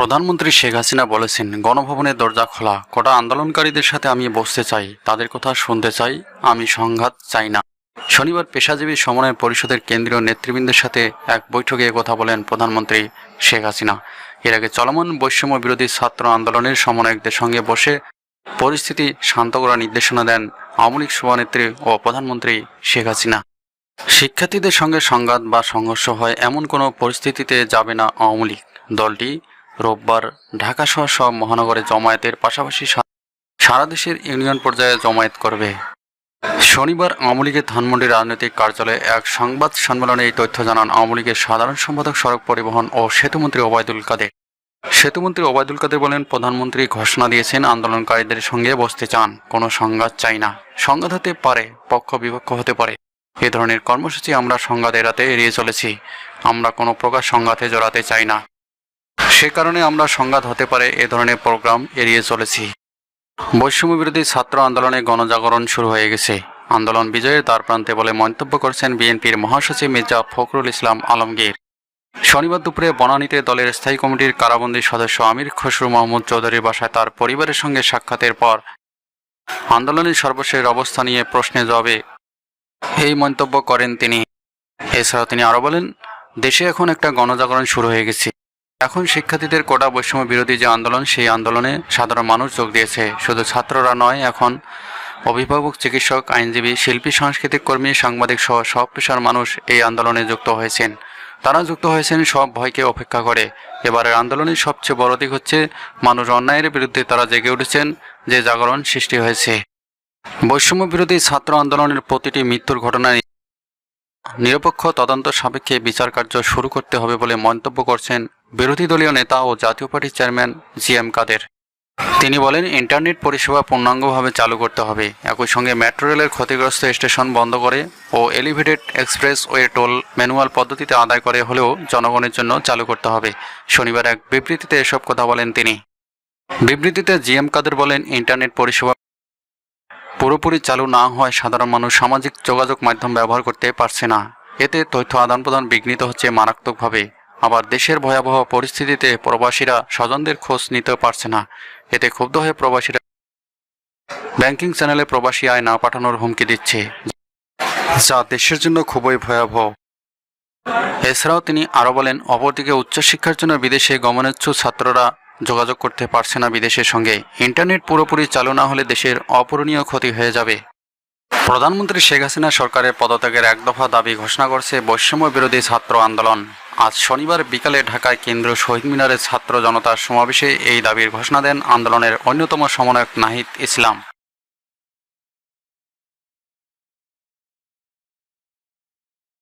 প্রধানমন্ত্রী শেখ হাসিনা বলেছেন, গণভবনের দরজা খোলা। কটা আন্দোলনকারীদের সাথে আমি বসতে চাই, তাদের কথা শুনতে চাই, আমি সংঘাত চাই না। শনিবার পেশাজীবী সমন্বয় পরিষদের কেন্দ্রীয় নেতৃবৃন্দের সাথে এক বৈঠকে কথা বলেন প্রধানমন্ত্রী শেখ হাসিনা। এর আগে চলমান বৈষম্য বিরোধী ছাত্র আন্দোলনের সমন্বয়কদের সঙ্গে বসে পরিস্থিতি শান্ত করার নির্দেশনা দেন আওয়ামী লীগ সভানেত্রী ও প্রধানমন্ত্রী শেখ হাসিনা। শিক্ষার্থীদের সঙ্গে সংঘাত বা সংঘর্ষ হয় এমন কোনো পরিস্থিতিতে যাবে না আওয়ামী লীগ। দলটি রোববার ঢাকা সহ সব মহানগরে জমায়েতের পাশাপাশি সারা দেশের ইউনিয়ন পর্যায়ে জমায়েত করবে। শনিবার আওয়ামী লীগের ধানমন্ডি রাজনৈতিক কার্যালয়ে এক সংবাদ সম্মেলনে এই তথ্য জানান আওয়ামী লীগের সাধারণ সম্পাদক সড়ক পরিবহন ও সেতুমন্ত্রী ওবায়দুল কাদের। সেতুমন্ত্রী ওবায়দুল কাদের বলেন, প্রধানমন্ত্রী ঘোষণা দিয়েছেন, আন্দোলনকারীদের সঙ্গে বসতে চান, কোনো সংঘাত চাই না। সংঘাত হতে পারে, পক্ষ বিপক্ষ হতে পারে। এ ধরনের কর্মসূচি আমরা সংঘাত এড়াতে এড়িয়ে চলেছি। আমরা কোনো প্রকার সংঘাতে জড়াতে চাই না। সে কারণে আমরা সংঘাত হতে পারে, এ ধরনের প্রোগ্রাম এড়িয়ে চলেছি। বৈষম্য বিরোধী ছাত্র আন্দোলনে গণজাগরণ শুরু হয়ে গেছে। আন্দোলন বিজয়ের দ্বার প্রান্তে বলে মন্তব্য করেছেন বিএনপির মহাসচিব মির্জা ফখরুল ইসলাম আলমগীর। শনিবার দুপুরে বনানীতে দলের স্থায়ী কমিটির কারাবন্দী সদস্য আমির খসরু মাহমুদ চৌধুরীর বাসায় তার পরিবারের সঙ্গে সাক্ষাতের পর আন্দোলনের সর্বশেষ অবস্থা নিয়ে প্রশ্নে জবাবে এই মন্তব্য করেন তিনি। এছাড়াও তিনি আরও বলেন, দেশে এখন একটা গণজাগরণ শুরু হয়ে গেছে। এখন শিক্ষার্থীদের কোটা বৈষম্য বিরোধী যে আন্দোলন, সেই আন্দোলনে সাধারণ মানুষ যোগ দিয়েছে। শুধু ছাত্ররা নয়, এখন অভিভাবক, চিকিৎসক, আইনজীবী, শিল্পী, সাংস্কৃতিক কর্মী, সাংবাদিক সহ সব পেশার মানুষ এই আন্দোলনে যুক্ত হয়েছেন। তারা যুক্ত হয়েছেন, সব ভয়কে অপেক্ষা করে। এবারের আন্দোলনের সবচেয়ে বড় দিক হচ্ছে, মানুষ অন্যায়ের বিরুদ্ধে তারা জেগে উঠেছেন, যে জাগরণ সৃষ্টি হয়েছে। বৈষম্য বিরোধী ছাত্র আন্দোলনের প্রতিটি মৃত্যুর ঘটনায় নিরপেক্ষ তদন্ত সাপেক্ষে বিচার কার্য শুরু করতে হবে বলে মন্তব্য করছেন বিরোধী দলীয় নেতা ও জাতীয় পার্টির চেয়ারম্যান জি এম কাদের। তিনি বলেন, ইন্টারনেট পরিষেবা পূর্ণাঙ্গভাবে চালু করতে হবে। একই সঙ্গে মেট্রো রেলের ক্ষতিগ্রস্ত স্টেশন বন্ধ করে ও elevated expressway toll manual পদ্ধতিতে আদায় করে হলেও জনগণের জন্য চালু করতে হবে। শনিবার এক বিবৃতিতে এসব কথা বলেন তিনি। বিবৃতিতে জি এম কাদের বলেন, ইন্টারনেট পরিষেবা পুরোপুরি চালু না হওয়ায় সাধারণ মানুষ সামাজিক যোগাযোগ মাধ্যম ব্যবহার করতে পারছে না। এতে তথ্য আদান প্রদান বিঘ্নিত হচ্ছে মারাত্মকভাবে। আবার দেশের ভয়াবহ পরিস্থিতিতে প্রবাসীরা স্বজনদের খোঁজ নিতে পারছে না। এতে ক্ষুব্ধ হয়ে প্রবাসীরা ব্যাংকিং চ্যানেলে প্রবাসী আয় না পাঠানোর হুমকি দিচ্ছে। যা দেশের জন্য খুবই ভয়াবহ। এছাড়াও তিনি আরও বলেন, অপরদিকে উচ্চশিক্ষার জন্য বিদেশে গমনেচ্ছু ছাত্ররা যোগাযোগ করতে পারছে না বিদেশের সঙ্গে। ইন্টারনেট পুরোপুরি চালু না হলে দেশের অপূরণীয় ক্ষতি হয়ে যাবে। প্রধানমন্ত্রী শেখ হাসিনা সরকারের পদত্যাগের এক দফা দাবি ঘোষণা করছে বৈষম্য বিরোধী ছাত্র আন্দোলন। আজ শনিবার বিকালে ঢাকায় কেন্দ্রীয় শহীদ মিনারে ছাত্র জনতার সমাবেশে এই দাবির ঘোষণা দেন আন্দোলনের অন্যতম সমন্বয়ক নাহিদ ইসলাম।